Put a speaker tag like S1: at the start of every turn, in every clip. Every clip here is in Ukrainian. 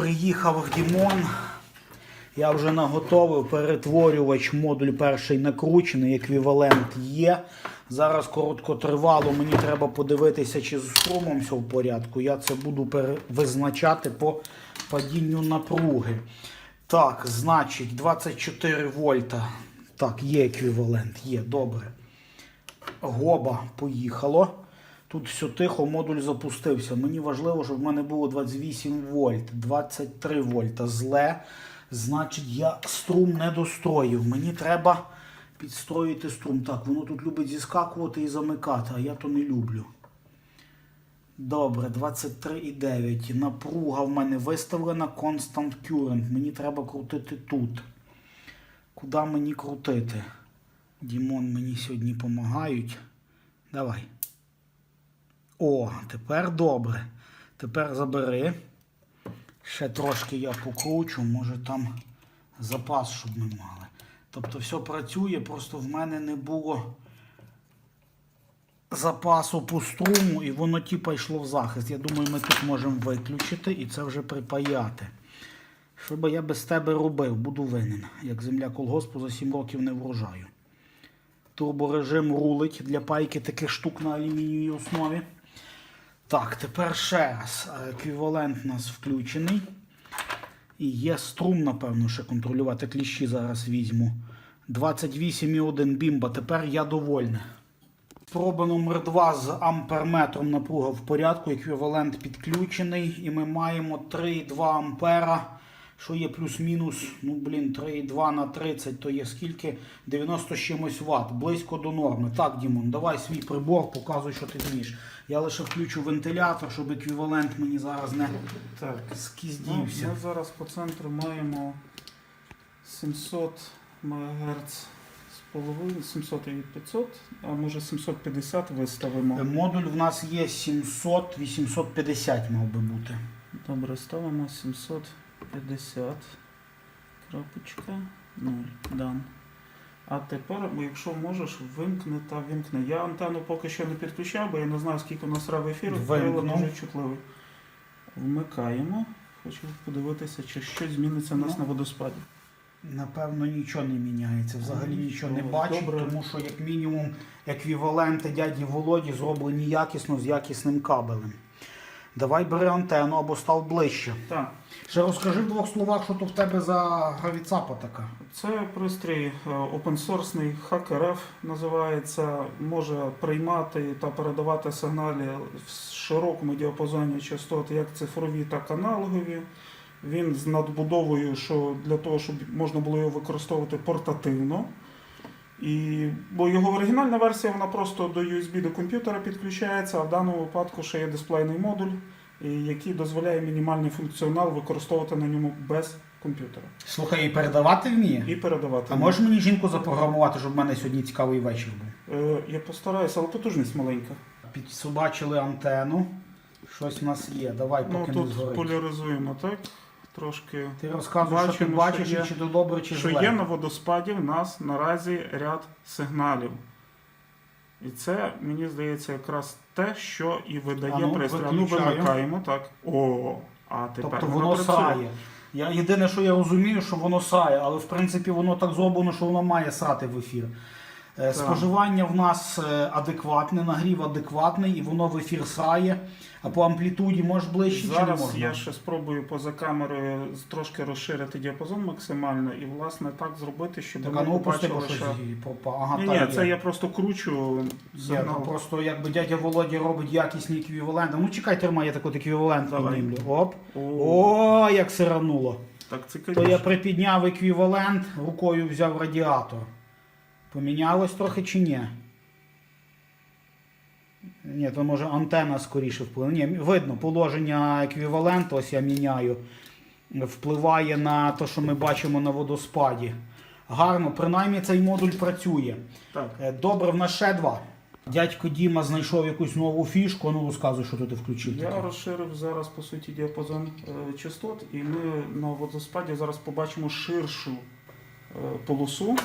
S1: Приїхав Дімон. Я вже наготовив перетворювач, модуль перший накручений, еквівалент є. Зараз короткотривало, мені треба подивитися, чи з струмом все в порядку. Я це буду визначати по падінню напруги. Так, значить, 24 вольта. Так, є еквівалент, є, добре. Гоба поїхало. Тут все тихо, модуль запустився. Мені важливо, щоб в мене було 28 вольт, 23 вольта. Зле. Значить, я струм не достроїв. Мені треба підстроїти струм. Так, воно тут любить зіскакувати і замикати, а я то не люблю. Добре, 23,9. Напруга в мене виставлена Constant Current. Мені треба крутити тут. Куди мені крутити? Дімон мені сьогодні допомагають. Давай. О, тепер добре. Тепер забери. Ще трошки я покручу, може там запас, щоб ми мали. Тобто все працює, просто в мене не було запасу по струму, і воно типа йшло в захист. Я думаю, ми тут можемо виключити і це вже припаяти. Що би я без тебе робив, буду винен, як земля колгоспу за 7 років не врожаю. Турборежим рулить для пайки таких штук на алюмінієвій основі. Так, тепер ще раз. Еквівалент у нас включений. І є струм, напевно, ще контролювати. Кліщі зараз візьму. 28,1 бімба. Тепер я довольний. Спроба номер 2 з амперметром напруга в порядку. Еквівалент підключений. І ми маємо 3,2 ампера. Що є плюс-мінус, ну блін, 3,2 на 30, то є скільки? 90 чимось ватт, близько до норми. Так, Дімон, давай свій прибор, показуй, що ти вмієш. Я лише включу вентилятор, щоб еквівалент мені зараз не
S2: Так, ну,
S1: скіздівся.
S2: ми зараз по центру маємо 700 МГц з половиною, 700 і 500, а може 750 виставимо.
S1: Модуль в нас є 700-850 мав би бути.
S2: Добре, ставимо 750. Крапочка 0. Дан. А тепер, якщо можеш, вимкни та вимкни. Я антенну поки що не підключав, бо я не знаю, скільки у нас рав
S1: Вимкнув.
S2: прилад дуже чутливий. Вмикаємо. Хочу подивитися, чи щось зміниться у нас
S1: Ну.
S2: на водоспаді.
S1: Напевно, нічого не міняється. Взагалі
S2: Ну,
S1: нічого не бачу, тому що, як мінімум, еквіваленти дяді Володі зроблені якісно з якісним кабелем. Давай бери антенну або став ближче.
S2: Так,
S1: Ще розкажи в двох словах, що то в тебе за гравіцапа така.
S2: це пристрій е, open-source HackRF називається. Може приймати та передавати сигналі в широкому діапазоні частот, як цифрові, так і аналогові. Він з надбудовою, що для того, щоб можна було його використовувати портативно. І, бо його оригінальна версія вона просто до USB до комп'ютера підключається, а в даному випадку ще є дисплейний модуль, який дозволяє мінімальний функціонал використовувати на ньому без комп'ютера.
S1: Слухай, і передавати вміє?
S2: І передавати.
S1: А можеш мені жінку запрограмувати, щоб в мене сьогодні цікавий вечір був?
S2: Е, Я постараюся, але потужність маленька.
S1: Підсобачили антенну. Щось в нас є. Давай,
S2: Ну
S1: поки не
S2: тут
S1: згорить.
S2: поляризуємо так. Трошки.
S1: Ти розказуй, що ти бачиш,
S2: що є-
S1: і чи то добре, чи
S2: Що
S1: зле.
S2: є на водоспаді в нас наразі ряд сигналів. І це, мені здається, якраз те, що і видає
S1: А ну,
S2: пристрій. А Ну, вимикаємо, так. О, а тепер
S1: Тобто воно
S2: працює.
S1: срає. Я, єдине, що я розумію, що воно срає, але в принципі воно так зроблено, що воно має срати в ефір. Е, Споживання в нас е, адекватне, нагрів адекватний, і воно в ефір срає. А по амплітуді можеш ближче чи не можна?
S2: я ще спробую поза камерою трошки розширити діапазон максимально і, власне, так зробити, щоб
S1: Так,
S2: ми
S1: ну
S2: побачили, що...
S1: Ага,
S2: Ні,
S1: так,
S2: ні,
S1: є.
S2: це я просто кручу
S1: Є, ну, просто якби дядя Володя робить якісні еквіваленти. Ну чекай, тримай, я такий еквівалент
S2: Давай.
S1: піднімлю. Оп.
S2: О,
S1: О, як сирануло.
S2: так
S1: То я припідняв еквівалент, рукою взяв радіатор. Помінялось трохи чи ні? Ні, то може антенна скоріше впливає. Ні, видно, положення еквіваленту, ось я міняю, впливає на те, що ми бачимо на водоспаді. Гарно, принаймні цей модуль працює.
S2: Так.
S1: Е, Добре, в нас ще два. Дядько Діма знайшов якусь нову фішку, ну розказуй, що ти включив.
S2: Я
S1: таке.
S2: розширив зараз по суті діапазон е, частот, і ми на водоспаді зараз побачимо ширшу е, полосу.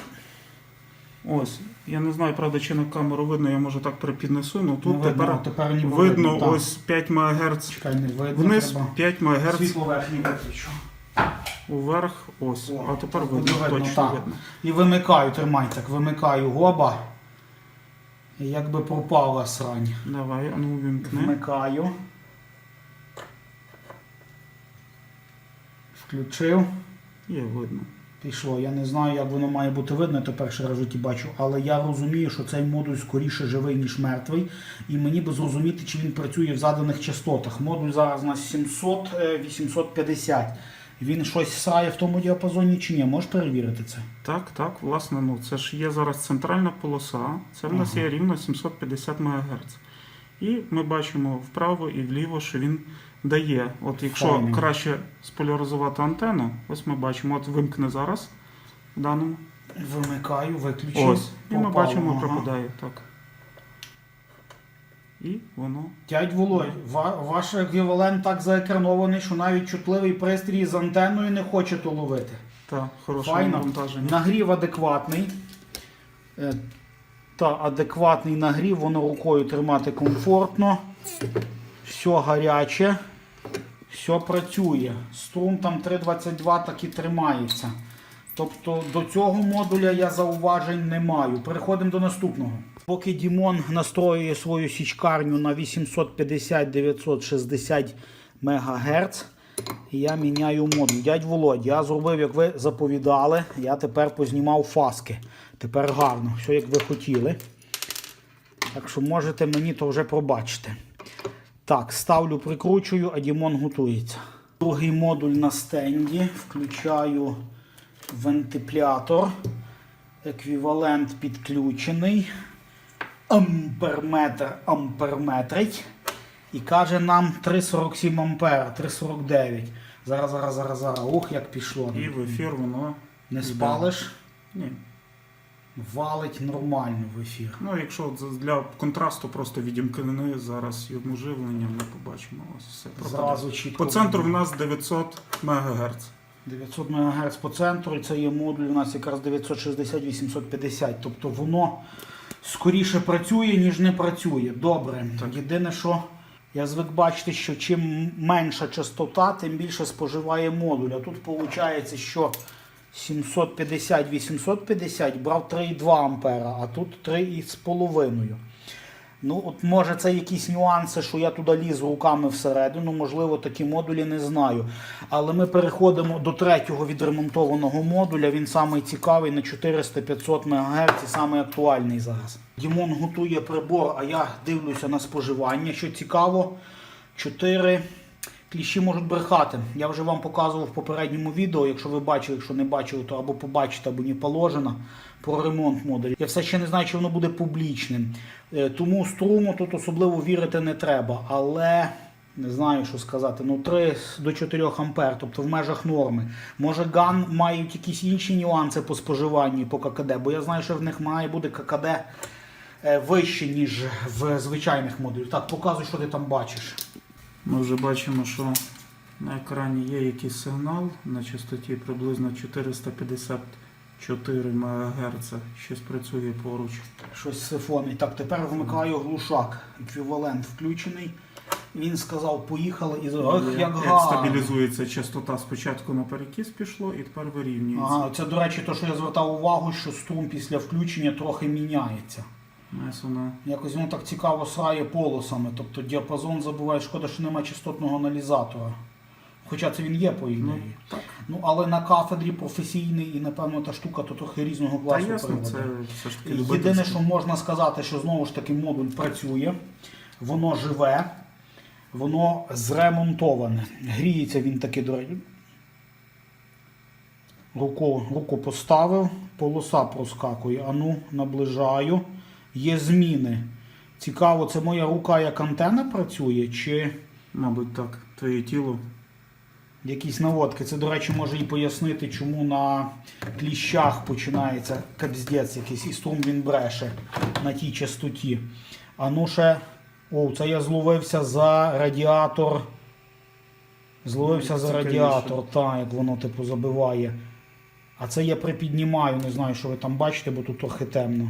S2: Ось. Я не знаю, правда, чи на камеру видно, я може так припіднесу, ну тут
S1: видно,
S2: тепер
S1: тепер ніби
S2: видно
S1: так.
S2: ось 5 МГц
S1: Чекай, не видно.
S2: вниз,
S1: треба.
S2: 5 МГц
S1: Світло верхнє виключу.
S2: уверх, ось.
S1: О,
S2: А тепер
S1: видно,
S2: видно,
S1: видно,
S2: точно
S1: так.
S2: видно.
S1: І вимикаю, тримай так, вимикаю гоба. І якби пропала срань.
S2: Давай, а ну вимкни.
S1: Вмикаю. Включив.
S2: Є видно.
S1: Пішло. Я не знаю, як воно має бути видно, я то перший раз в житті бачу, але я розумію, що цей модуль скоріше живий, ніж мертвий. І мені би зрозуміти, чи він працює в заданих частотах. Модуль зараз на 700 е, 850. Він щось срає в тому діапазоні чи ні? Можеш перевірити це?
S2: Так, так, власне, ну це ж є зараз центральна полоса, це в нас
S1: Ага.
S2: є рівно 750 МГц. І ми бачимо вправо і вліво, що він дає. От якщо
S1: Файно.
S2: краще споляризувати антенну, ось ми бачимо, от вимкне зараз в даному.
S1: Вимикаю, виключив.
S2: Ось. І ми бачимо,
S1: ага.
S2: пропадає. Так. І воно.
S1: Дядь Володь, ва- ваш еквівалент так заекранований, що навіть чутливий пристрій з антенною не хоче то ловити.
S2: Та, хороше
S1: Файно.
S2: навантаження.
S1: Нагрів адекватний. Е, Та адекватний нагрів, воно рукою тримати комфортно. Все гаряче. Все працює. Струм там 3,22 так і тримається. Тобто до цього модуля я зауважень не маю. Переходимо до наступного. Поки Дімон настроює свою січкарню на 850-960 МГц, я міняю модуль. Дядь Володь, я зробив, як ви заповідали. Я тепер познімав фаски. Тепер гарно, все як ви хотіли. Так що можете мені то вже пробачити. Так, ставлю, прикручую, а Дімон готується. Другий модуль на стенді. Включаю вентиплятор. Еквівалент підключений. Амперметр амперметрить. І каже нам 3,47 ампера, 3,49. Зараз, зараз, зараз, зараз. Ух, як пішло.
S2: І в ефір воно.
S1: Не спалиш,
S2: Ні.
S1: Валить нормально в ефір.
S2: Ну, якщо для контрасту просто відімкнени зараз йому живлення, ми побачимо ось все.
S1: Зразу чітко.
S2: По центру в нас 900 МГц.
S1: 900 МГц по центру, і це є модуль у нас якраз 960-850. Тобто воно скоріше працює, ніж не працює. Добре.
S2: Так.
S1: Єдине, що я звик бачити, що чим менша частота, тим більше споживає модуль. А тут виходить, що 750-850 брав 3,2 ампера, а тут 3,5. Ну, от може це якісь нюанси, що я туди ліз руками всередину, можливо, такі модулі не знаю. Але ми переходимо до третього відремонтованого модуля. Він самий цікавий на 400-500 МГц і самий актуальний зараз. Дімон готує прибор, а я дивлюся на споживання. Що цікаво, 4 кліщі можуть брехати. Я вже вам показував в попередньому відео. Якщо ви бачили, якщо не бачили, то або побачите, або не положено про ремонт модулів. Я все ще не знаю, чи воно буде публічним. Е, Тому струму тут особливо вірити не треба. Але не знаю, що сказати. Ну 3 до 4 ампер, тобто в межах норми. Може ган мають якісь інші нюанси по споживанню по ККД, бо я знаю, що в них має бути ККД е, вище, ніж в звичайних модулях. Так, показуй, що ти там бачиш.
S2: Ми вже бачимо, що на екрані є якийсь сигнал на частоті приблизно 454 МГц. Щось працює поруч.
S1: Щось сифонить. Так, тепер вмикаю глушак. Еквівалент включений. Він сказав, поїхали і Ох, як
S2: Як
S1: гарно.
S2: стабілізується частота спочатку на перекіс пішло і тепер вирівнюється.
S1: Ага, це, до речі, то, що я звертав увагу, що струм після включення трохи міняється.
S2: Воно.
S1: Якось воно так цікаво срає полосами. Тобто діапазон забуває, шкода, що немає частотного аналізатора. Хоча це він є по
S2: Ну,
S1: ідеї.
S2: так.
S1: Ну, але на кафедрі професійний і, напевно, та штука то трохи різного
S2: Та
S1: класу
S2: ясно,
S1: приводу.
S2: це все ж таки
S1: Єдине, що можна сказати, що знову ж таки модуль працює, воно живе, воно зремонтоване. Гріється він таки до. Руку, руку поставив, полоса проскакує. Ану, наближаю. Є зміни. Цікаво, це моя рука як антенна працює, чи
S2: Мабуть, так. Твоє тіло.
S1: якісь наводки. Це, до речі, може і пояснити, чому на кліщах починається капздець якийсь і струм він бреше на тій частоті. А ну ще. О, це я зловився за радіатор. Зловився за радіатор, так, як воно типу забиває. А це я припіднімаю, не знаю, що ви там бачите, бо тут трохи темно.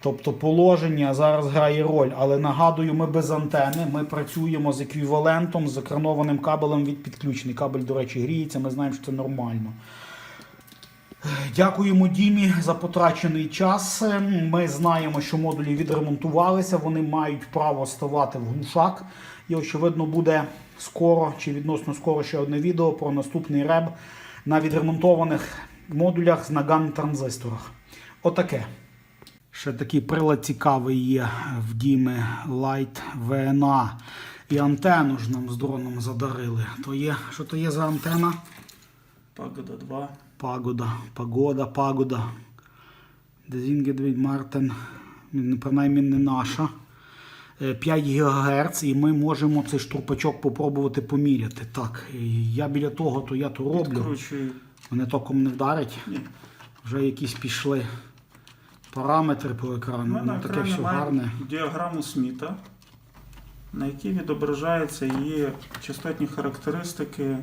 S1: Тобто положення зараз грає роль, але нагадую, ми без антени, ми працюємо з еквівалентом, з екранованим кабелем від підключений. Кабель, до речі, гріється, ми знаємо, що це нормально. Дякуємо Дімі за потрачений час. Ми знаємо, що модулі відремонтувалися, вони мають право ставати в глушак. І, очевидно, буде скоро чи відносно скоро ще одне відео про наступний реб на відремонтованих модулях з наган транзисторах. Отаке. Ще такий прилад цікавий є в Діми Light VNA. І антенну ж нам з дроном задарили. То є, що то є за антена?
S2: Пагода 2.
S1: Пагода, погода, пагода. Дезінгедвід Мартен, принаймні не наша. Е, 5 ГГц, і ми можемо цей штурпачок попробувати поміряти. Так, я біля того, то я то роблю. Мене током не вдарить.
S2: Ні.
S1: Вже якісь пішли параметри по екрану. Ну, таке все гарне.
S2: діаграму Сміта, на якій відображаються її частотні характеристики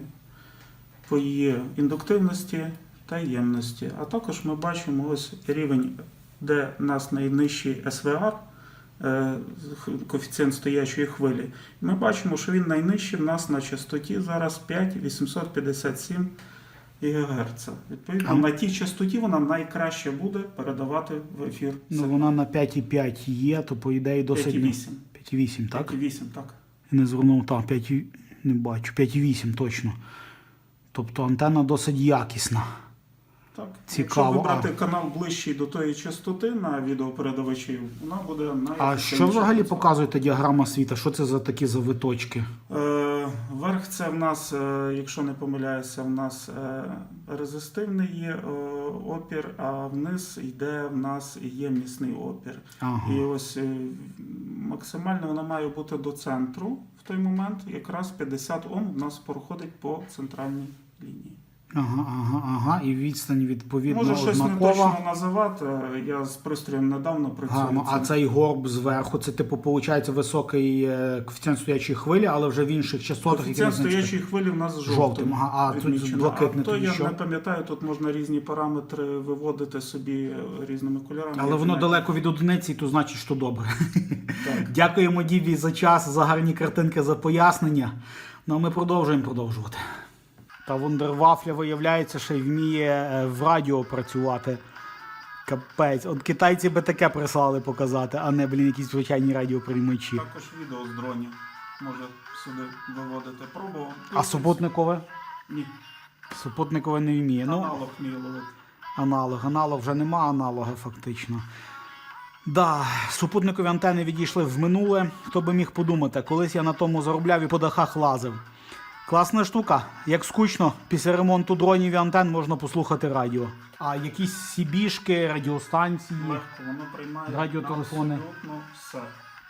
S2: по її індуктивності та ємності. А також ми бачимо ось рівень, де у нас найнижчий СВР, е, коефіцієнт стоячої хвилі. Ми бачимо, що він найнижчий в нас на частоті зараз 5857 ГГц. Відповідно,
S1: А-
S2: на тій частоті вона найкраще буде передавати в ефір.
S1: Ну, вона на 5,5 є, то по ідеї досить.
S2: 5,8.
S1: 5,8, так?
S2: 5,8, так.
S1: Я не звернув, так, 5, не бачу, 5,8 точно. Тобто антенна досить якісна.
S2: Так.
S1: Цікаво,
S2: Якщо вибрати
S1: а-
S2: канал ближчий до тої частоти на відеопередавачі, вона буде
S1: А що взагалі
S2: працювати.
S1: показує та діаграма світа? Що це за такі завиточки?
S2: Е, верх це в нас, е, якщо не помиляюся, в нас е, резистивний є е, опір, а вниз йде в нас є міцний опір.
S1: Ага.
S2: І ось максимально вона має бути до центру в той момент. Якраз 50 Ом в нас проходить по центральній лінії.
S1: Ага, ага, ага. І відстань відповідно
S2: Може щось не точно називати. Я з пристроєм недавно працюю.
S1: Гарно. А цей горб зверху, це типу, виходить, високий е, коефіцієнт стоячої хвилі, але вже в інших частотах,
S2: Коефіцієнт стоячої хвилі в нас жовтим.
S1: Жовтим, ага, а тут блакитний
S2: то я
S1: що?
S2: не пам'ятаю, тут можна різні параметри виводити собі е, різними кольорами.
S1: Але воно далеко від одиниці, то значить, що добре.
S2: Так.
S1: Дякуємо Дібі за час, за гарні картинки, за пояснення. Ну а ми продовжуємо продовжувати. Та вундервафля, виявляється, ще й вміє е, в радіо працювати. Капець. От китайці би таке прислали показати, а не, блін, якісь звичайні радіоприймачі.
S2: Також відео з дронів може сюди виводити. Пробував.
S1: А супутникове?
S2: Ні.
S1: Супутникове не вміє. Ну,
S2: Аналог вміє ловити.
S1: Аналог. Аналог вже нема аналога, фактично. Да, супутникові антени відійшли в минуле. Хто би міг подумати, колись я на тому заробляв і по дахах лазив. Класна штука. Як скучно, після ремонту дронів і антен можна послухати радіо. А якісь сібішки, радіостанції,
S2: Легко, воно приймає
S1: Радіотелефони.
S2: абсолютно все.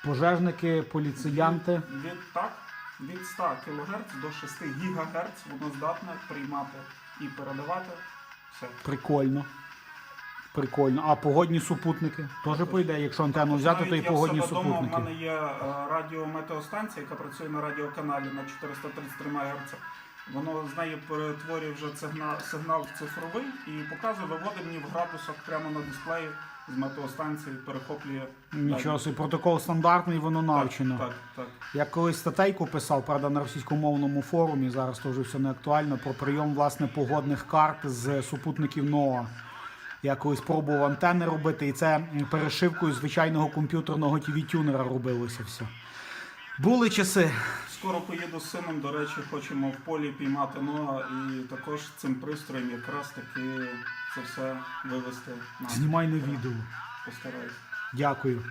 S1: пожежники, поліціянти.
S2: Від, так, від 100 кГц до 6 ГГц воно здатне приймати і передавати все.
S1: Прикольно. Прикольно. А погодні супутники? Теж по ідеї, якщо антенну взяти, то і погодні супутники.
S2: У мене є е, радіометеостанція, яка працює на радіоканалі на 433 МГц. Воно з неї перетворює вже сигнал, сигнал в цифровий і показує, виводить мені в градусах прямо на дисплеї з метеостанції, перехоплює.
S1: Нічого собі, протокол стандартний, воно навчено.
S2: Так, так, так.
S1: Я колись статейку писав, правда, на російськомовному форумі, зараз то вже все не актуально, про прийом власне погодних карт з супутників НОА. Я колись пробував антени робити, і це перешивкою звичайного комп'ютерного тіві-тюнера робилося все. Були часи.
S2: Скоро поїду з сином, до речі, хочемо в полі піймати Ноа і також цим пристроєм якраз таки це все вивести на
S1: Знімай на відео.
S2: постараюсь.
S1: Дякую.